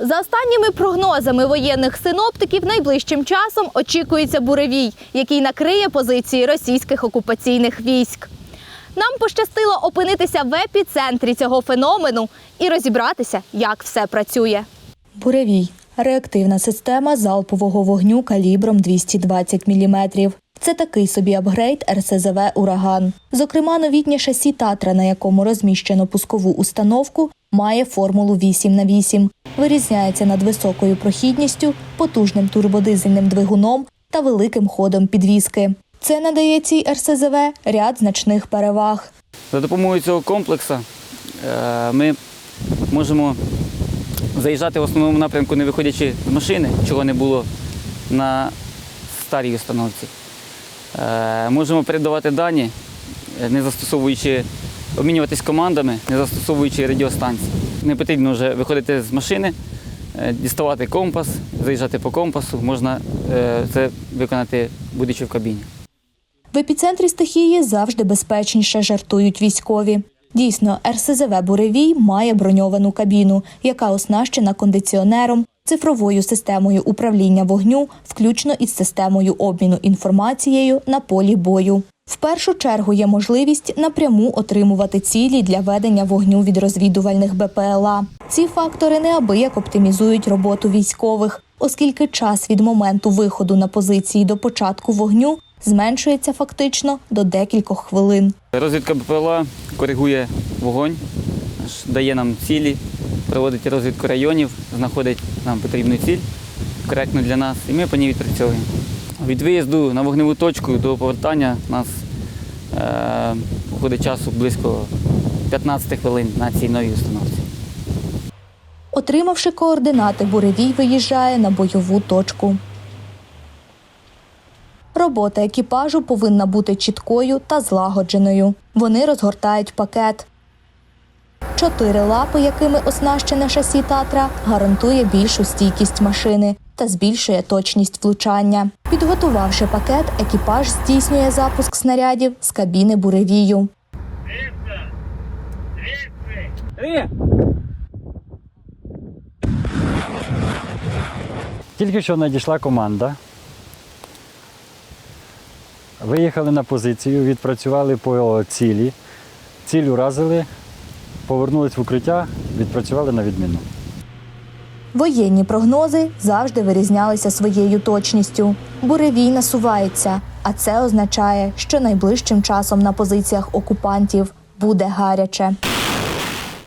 За останніми прогнозами воєнних синоптиків, найближчим часом очікується буревій, який накриє позиції російських окупаційних військ. Нам пощастило опинитися в епіцентрі цього феномену і розібратися, як все працює. Буревій реактивна система залпового вогню калібром 220 мм. Це такий собі апгрейд РСЗВ Ураган. Зокрема, новітнє шасі Татра, на якому розміщено пускову установку, має формулу 8 на 8 Вирізняється над високою прохідністю, потужним турбодизельним двигуном та великим ходом підвіски. Це надає цій РСЗВ ряд значних переваг. За допомогою цього комплексу е, ми можемо заїжджати в основному напрямку, не виходячи з машини, чого не було на старій установці. Е, Можемо передавати дані, е, не застосовуючи, обмінюватись командами, не застосовуючи радіостанції. Не потрібно вже виходити з машини, е, діставати компас, заїжджати по компасу. Можна е, це виконати, будучи в кабіні. В епіцентрі стихії завжди безпечніше жартують військові. Дійсно, РСЗВ Буревій має броньовану кабіну, яка оснащена кондиціонером, цифровою системою управління вогню, включно із системою обміну інформацією на полі бою. В першу чергу є можливість напряму отримувати цілі для ведення вогню від розвідувальних БПЛА. Ці фактори неабияк оптимізують роботу військових, оскільки час від моменту виходу на позиції до початку вогню зменшується фактично до декількох хвилин. Розвідка БПЛА коригує вогонь, дає нам цілі, проводить розвідку районів, знаходить нам потрібну ціль, коректну для нас, і ми по ній відпрацьовуємо. Від виїзду на вогневу точку до повертання у нас е, часу близько 15 хвилин на цій новій установці. Отримавши координати, буревій виїжджає на бойову точку. Робота екіпажу повинна бути чіткою та злагодженою. Вони розгортають пакет. Чотири лапи, якими оснащене шасі Татра, гарантує більшу стійкість машини та збільшує точність влучання. Підготувавши пакет, екіпаж здійснює запуск снарядів з кабіни буревію. Тільки що надійшла команда. Виїхали на позицію, відпрацювали по цілі. Ціль уразили, повернулись в укриття, відпрацювали на відміну. Воєнні прогнози завжди вирізнялися своєю точністю. Буревій насувається, а це означає, що найближчим часом на позиціях окупантів буде гаряче.